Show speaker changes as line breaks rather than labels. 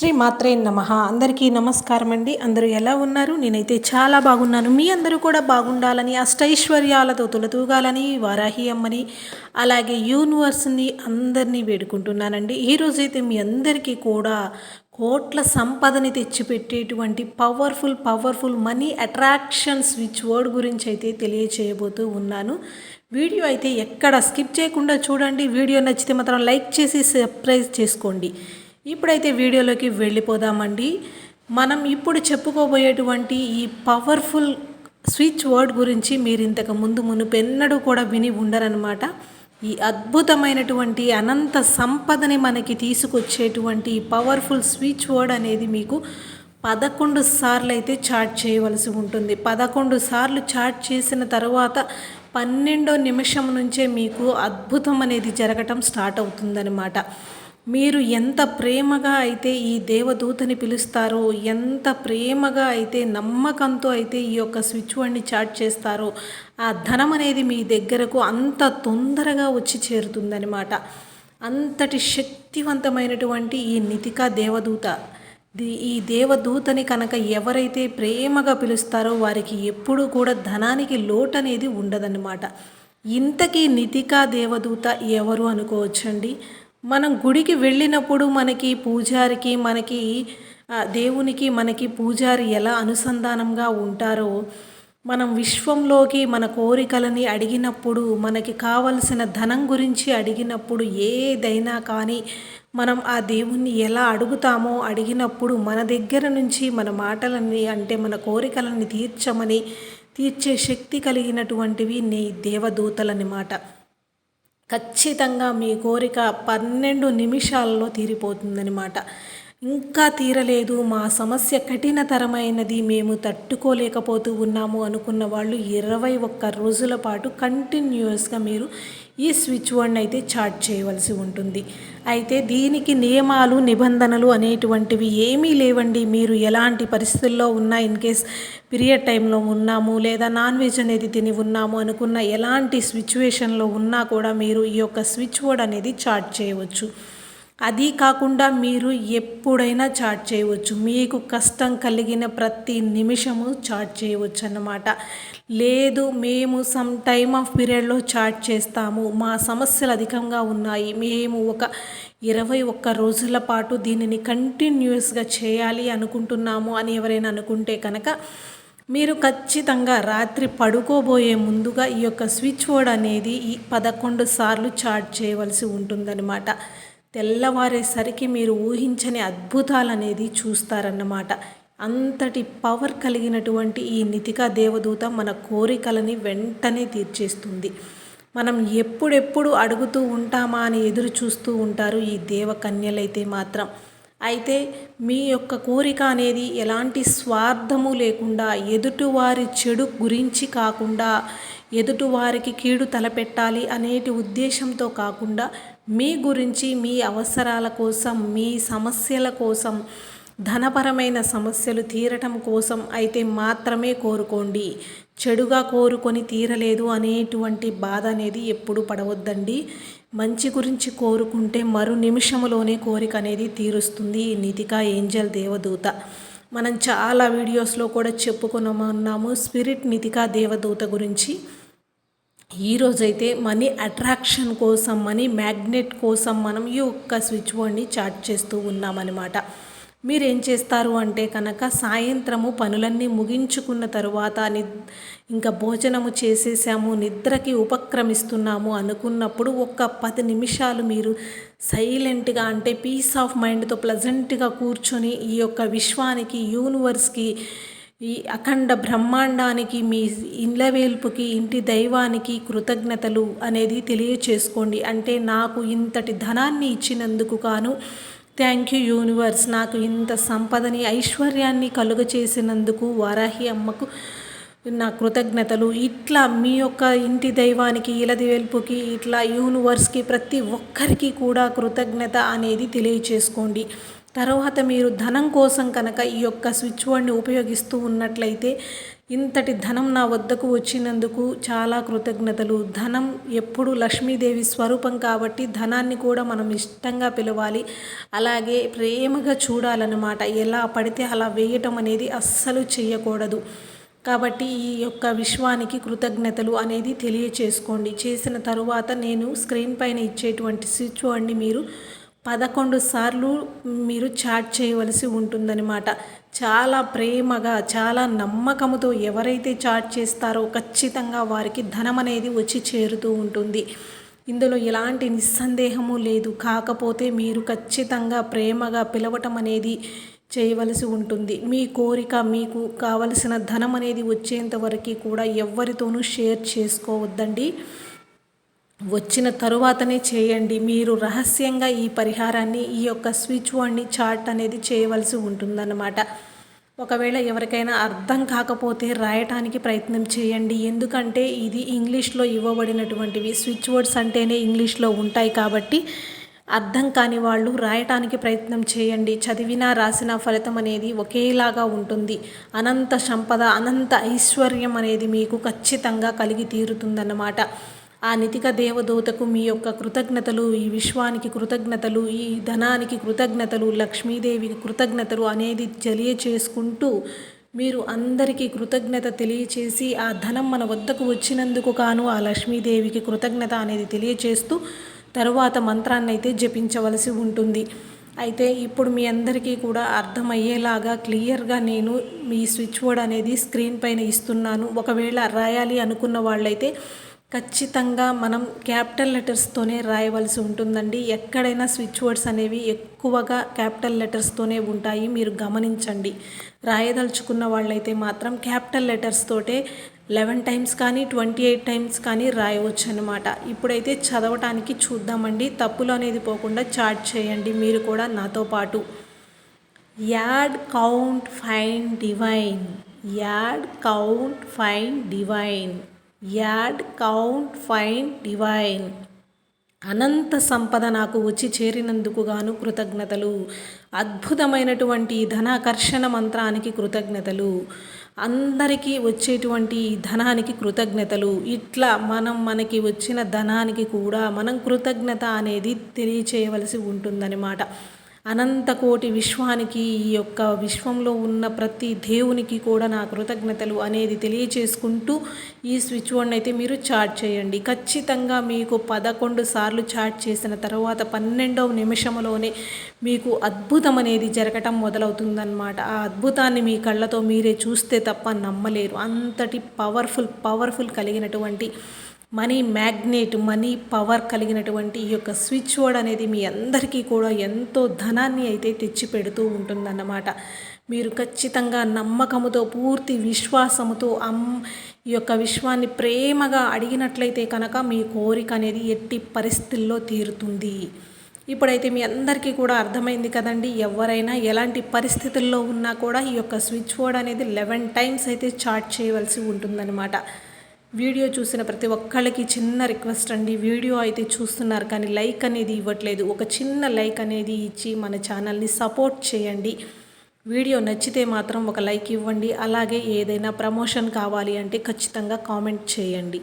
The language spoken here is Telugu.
శ్రీ మాత్రే నమ. అందరికీ నమస్కారం అండి అందరూ ఎలా ఉన్నారు? నేనైతే చాలా బాగున్నాను. మీ అందరూ కూడా బాగుండాలని అష్టైశ్వర్యాలతో తులతూగాలని వారాహి అమ్మని అలాగే యూనివర్స్ని అందరినీ వేడుకుంటున్నానండి. ఈరోజైతే మీ అందరికీ కూడా కోట్ల సంపదని తెచ్చిపెట్టేటువంటి powerful powerful money attraction switch word గురించి అయితే తెలియచేయబోతూ ఉన్నాను. వీడియో అయితే ఎక్కడ స్కిప్ చేయకుండా చూడండి. వీడియో నచ్చితే మాత్రం లైక్ చేసి సర్ప్రైజ్ చేసుకోండి. ఇప్పుడైతే వీడియోలోకి వెళ్ళిపోదామండి. మనం ఇప్పుడు చెప్పుకోబోయేటువంటి ఈ పవర్ఫుల్ స్విచ్ వర్డ్ గురించి మీరు ఇంతకు ముందు మునుపెన్నడూ కూడా విని ఉండరనమాట ఈ అద్భుతమైనటువంటి అనంత సంపదని మనకి తీసుకొచ్చేటువంటి పవర్ఫుల్ స్విచ్ వర్డ్ అనేది మీకు పదకొండు సార్లు అయితే చాట్ చేయవలసి ఉంటుంది. పదకొండు సార్లు చాట్ చేసిన తర్వాత పన్నెండో నిమిషం నుంచే మీకు అద్భుతం అనేది జరగటం స్టార్ట్ అవుతుందనమాట మీరు ఎంత ప్రేమగా అయితే ఈ దేవదూతని పిలుస్తారో ఎంత ప్రేమగా అయితే నమ్మకంతో అయితే ఈ యొక్క స్విచ్ వర్డ్ని చాట్ చేస్తారో ఆ ధనం అనేది మీ దగ్గరకు అంత తొందరగా వచ్చి చేరుతుందనమాట అంతటి శక్తివంతమైనటువంటి ఈ నితికా దేవదూత. ఈ దేవదూతని కనుక ఎవరైతే ప్రేమగా పిలుస్తారో వారికి ఎప్పుడూ కూడా ధనానికి లోటు అనేది ఉండదన్నమాట. ఇంతకీ నితికా దేవదూత ఎవరు అనుకోవచ్చండి? మనం గుడికి వెళ్ళినప్పుడు మనకి పూజారికి మనకి దేవునికి మనకి పూజారి ఎలా అనుసంధానంగా ఉంటారో మనం విశ్వంలోకి మన కోరికలని అడిగినప్పుడు మనకి కావలసిన ధనం గురించి అడిగినప్పుడు ఏదైనా కానీ మనం ఆ దేవుణ్ణి ఎలా అడుగుతామో అడిగినప్పుడు మన దగ్గర నుంచి మన మాటలని అంటే మన కోరికలని తీర్చమని తీర్చే శక్తి కలిగినటువంటివి నీ దేవదూతలన్నమాట ఖచ్చితంగా మీ కోరిక పన్నెండు నిమిషాల్లో తీరిపోతుందనమాట ఇంకా తీరలేదు. మా సమస్య కఠినతరమైనది. మేము తట్టుకోలేకపోతూ ఉన్నాము అనుకున్న వాళ్ళు ఇరవై ఒక్క రోజుల పాటు కంటిన్యూస్గా మీరు ఈ స్విచ్ వర్డ్ని అయితే చాట్ చేయవలసి ఉంటుంది. అయితే దీనికి నియమాలు నిబంధనలు అనేటువంటివి ఏమీ లేవండి. మీరు ఎలాంటి పరిస్థితుల్లో ఉన్నా ఇన్ కేస్ పీరియడ్ టైంలో ఉన్నాము లేదా నాన్ వెజ్ అనేది తిని ఉన్నాము అనుకున్న ఎలాంటి సిచ్యువేషన్లో ఉన్నా కూడా మీరు ఈ యొక్క స్విచ్ వర్డ్ అనేది చార్ట్ చేయవచ్చు. అది కాకుండా మీరు ఎప్పుడైనా చాట్ చేయవచ్చు. మీకు కష్టం కలిగిన ప్రతి నిమిషము చాట్ చేయవచ్చు అన్నమాట లేదు మేము సమ్ టైమ్ ఆఫ్ పీరియడ్లో చాట్ చేస్తాము. మా సమస్యలు అధికంగా ఉన్నాయి. మేము ఒక ఇరవై ఒక్క రోజుల పాటు దీనిని కంటిన్యూస్గా చేయాలి అనుకుంటున్నాము అని ఎవరైనా అనుకుంటే కనుక మీరు ఖచ్చితంగా రాత్రి పడుకోబోయే ముందుగా ఈ యొక్క స్విచ్ బోర్డ్ అనేది ఈ పదకొండు సార్లు చాట్ చేయవలసి ఉంటుందన్నమాట. తెల్లవారేసరికి మీరు ఊహించని అద్భుతాలు అనేది చూస్తారన్నమాట. అంతటి పవర్ కలిగినటువంటి ఈ నితికా దేవదూత మన కోరికలని వెంటనే తీర్చేస్తుంది. మనం ఎప్పుడెప్పుడు అడుగుతూ ఉంటామా అని ఎదురు చూస్తూ ఉంటారు ఈ దేవకన్యలైతే మాత్రం. అయితే మీ యొక్క కోరిక అనేది ఎలాంటి స్వార్థము లేకుండా ఎదుటివారి చెడు గురించి కాకుండా ఎదుటివారికి కీడు తలపెట్టాలి అనేటి ఉద్దేశంతో కాకుండా మీ గురించి మీ అవసరాల కోసం మీ సమస్యల కోసం ధనపరమైన సమస్యలు తీరటం కోసం అయితే మాత్రమే కోరుకోండి. చెడుగా కోరుకొని తీరలేదు అనేటువంటి బాధ అనేది ఎప్పుడు పడవద్దండి. మంచి గురించి కోరుకుంటే మరు నిమిషంలోనే కోరిక అనేది తీరుస్తుంది. నితికా ఏంజల్ దేవదూత. మనం చాలా వీడియోస్లో కూడా చెప్పుకున్నాము స్పిరిట్ నితికా దేవదూత గురించి. ఈరోజైతే మనీ అట్రాక్షన్ కోసం మనీ మ్యాగ్నెట్ కోసం మనం ఈ ఒక్క స్విచ్ బోర్డ్ని చార్ట్ చేస్తూ ఉన్నామన్నమాట. మీరు ఏం చేస్తారు అంటే కనుక సాయంత్రము పనులన్నీ ముగించుకున్న తరువాత ని ఇంకా భోజనము చేసేసాము నిద్రకి ఉపక్రమిస్తున్నాము అనుకున్నప్పుడు ఒక్క పది నిమిషాలు మీరు సైలెంట్గా అంటే పీస్ ఆఫ్ మైండ్తో ప్లజెంట్గా కూర్చొని ఈ యొక్క విశ్వానికి యూనివర్స్కి ఈ అఖండ బ్రహ్మాండానికి మీ ఇండ్ల వేల్పుకి ఇంటి దైవానికి కృతజ్ఞతలు అనేది తెలియచేసుకోండి. అంటే నాకు ఇంతటి ధనాన్ని ఇచ్చినందుకు కాను థ్యాంక్ యూ యూనివర్స్. నాకు ఇంత సంపదని ఐశ్వర్యాన్ని కలుగ చేసినందుకు వారాహి అమ్మకు నా కృతజ్ఞతలు. ఇట్లా మీ యొక్క ఇంటి దైవానికి ఇలది వెల్పుకి ఇట్లా యూనివర్స్కి ప్రతి ఒక్కరికి కూడా కృతజ్ఞత అనేది తెలియచేసుకోండి. తర్వాత మీరు ధనం కోసం కనుక ఈ యొక్క స్విచ్ బోర్డ్ని ఉపయోగిస్తూ ఉన్నట్లయితే ఇంతటి ధనం నా వద్దకు వచ్చినందుకు చాలా కృతజ్ఞతలు. ధనం ఎప్పుడు లక్ష్మీదేవి స్వరూపం కాబట్టి ధనాన్ని కూడా మనం ఇష్టంగా పిలవాలి. అలాగే ప్రేమగా చూడాలన్నమాట. ఎలా పడితే అలా వేయటం అనేది అస్సలు చేయకూడదు. కాబట్టి ఈ యొక్క విశ్వానికి కృతజ్ఞతలు అనేది తెలియచేసుకోండి. చేసిన తరువాత నేను స్క్రీన్ పైన ఇచ్చేటువంటి స్విచ్ బోర్డ్ని మీరు పదకొండు సార్లు మీరు చాట్ చేయవలసి ఉంటుందన్నమాట. చాలా ప్రేమగా చాలా నమ్మకంతో ఎవరైతే చాట్ చేస్తారో ఖచ్చితంగా వారికి ధనం అనేది వచ్చి చేరుతూ ఉంటుంది. ఇందులో ఎలాంటి నిస్సందేహము లేదు. కాకపోతే మీరు ఖచ్చితంగా ప్రేమగా పిలవటం అనేది చేయవలసి ఉంటుంది. మీ కోరిక మీకు కావలసిన ధనం అనేది వచ్చేంత వరకు కూడా ఎవరితోనూ షేర్ చేసుకోవద్దండి. వచ్చిన తరువాతనే చేయండి. మీరు రహస్యంగా ఈ పరిహారాన్ని ఈ యొక్క స్విచ్ వాడిని చార్ట్ అనేది చేయవలసి ఉంటుందన్నమాట. ఒకవేళ ఎవరికైనా అర్థం కాకపోతే రాయటానికి ప్రయత్నం చేయండి. ఎందుకంటే ఇది ఇంగ్లీష్లో ఇవ్వబడినటువంటివి. స్విచ్ వర్డ్స్ అంటేనే ఇంగ్లీష్లో ఉంటాయి కాబట్టి అర్థం కాని వాళ్ళు రాయటానికి ప్రయత్నం చేయండి. చదివినా రాసిన ఫలితం అనేది ఒకేలాగా ఉంటుంది. అనంత సంపద అనంత ఐశ్వర్యం అనేది మీకు ఖచ్చితంగా కలిగి తీరుతుందన్నమాట. ఆ నితిక దేవదూతకు మీ యొక్క కృతజ్ఞతలు ఈ విశ్వానికి కృతజ్ఞతలు ఈ ధనానికి కృతజ్ఞతలు లక్ష్మీదేవికి కృతజ్ఞతలు అనేది తెలియచేసుకుంటూ మీరు అందరికీ కృతజ్ఞత తెలియచేసి ఆ ధనం మన వద్దకు వచ్చినందుకు కాను ఆ లక్ష్మీదేవికి కృతజ్ఞత అనేది తెలియచేస్తూ తరువాత మంత్రాన్ని అయితే జపించవలసి ఉంటుంది. అయితే ఇప్పుడు మీ అందరికీ కూడా అర్థమయ్యేలాగా క్లియర్గా నేను మీ స్విచ్ బోర్డ్ అనేది స్క్రీన్ పైన ఇస్తున్నాను. ఒకవేళ రాయాలి అనుకున్న వాళ్ళైతే ఖచ్చితంగా మనం క్యాపిటల్ లెటర్స్తోనే రాయవలసి ఉంటుందండి. ఎక్కడైనా స్విచ్ వర్డ్స్ అనేవి ఎక్కువగా క్యాపిటల్ లెటర్స్తోనే ఉంటాయి. మీరు గమనించండి. రాయదలుచుకున్న వాళ్ళైతే మాత్రం క్యాపిటల్ లెటర్స్ తోటే లెవెన్ టైమ్స్ కానీ ట్వంటీ ఎయిట్ టైమ్స్ కానీ రాయవచ్చు అనమాట ఇప్పుడైతే చదవటానికి చూద్దామండి. తప్పులు అనేది పోకుండా చాట్ చేయండి. మీరు కూడా నాతో పాటు. Add count fine divine. Add count fine divine. Add count fine divine. అనంత సంపద నాకు వచ్చి చేరినందుకు గాను కృతజ్ఞతలు. అద్భుతమైనటువంటి ధనాకర్షణ మంత్రానికి కృతజ్ఞతలు. అందరికీ వచ్చేటువంటి ధనానికి కృతజ్ఞతలు. ఇట్లా మనం మనకి వచ్చిన ధనానికి కూడా మనం కృతజ్ఞత అనేది తెలియచేయవలసి ఉంటుందన్నమాట. అనంతకోటి విశ్వానికి ఈ యొక్క విశ్వంలో ఉన్న ప్రతి దేవునికి కూడా నా కృతజ్ఞతలు అనేది తెలియచేసుకుంటూ ఈ స్విచ్ బోర్డ్ని అయితే మీరు చాట్ చేయండి. ఖచ్చితంగా మీకు పదకొండు సార్లు చాట్ చేసిన తర్వాత పన్నెండవ నిమిషంలోనే మీకు అద్భుతం అనేది జరగటం మొదలవుతుందన్నమాట. ఆ అద్భుతాన్ని మీ కళ్ళతో మీరే చూస్తే తప్ప నమ్మలేరు. అంతటి పవర్ఫుల్ పవర్ఫుల్ కలిగినటువంటి మనీ మ్యాగ్నెట్ మనీ పవర్ కలిగినటువంటి ఈ యొక్క స్విచ్ బోర్డ్ అనేది మీ అందరికీ కూడా ఎంతో ధనాన్ని అయితే తెచ్చిపెడుతూ ఉంటుందన్నమాట. మీరు ఖచ్చితంగా నమ్మకముతో పూర్తి విశ్వాసముతో అమ్ ఈ యొక్క విశ్వాన్ని ప్రేమగా అడిగినట్లయితే కనుక మీ కోరిక అనేది ఎట్టి పరిస్థితుల్లో తీరుతుంది. ఇప్పుడైతే మీ అందరికీ కూడా అర్థమైంది కదండి ఎవరైనా ఎలాంటి పరిస్థితుల్లో ఉన్నా కూడా ఈ యొక్క స్విచ్ బోర్డ్ అనేది లెవెన్ టైమ్స్ అయితే చార్ట్ చేయవలసి ఉంటుందన్నమాట. వీడియో చూసిన ప్రతి ఒక్కళ్ళకి చిన్న రిక్వెస్ట్ అండి. వీడియో అయితే చూస్తున్నారు కానీ లైక్ అనేది ఇవ్వట్లేదు. ఒక చిన్న లైక్ అనేది ఇచ్చి మన ఛానల్ని సపోర్ట్ చేయండి. వీడియో నచ్చితే మాత్రం ఒక లైక్ ఇవ్వండి. అలాగే ఏదైనా ప్రమోషన్ కావాలి అంటే ఖచ్చితంగా కామెంట్ చేయండి.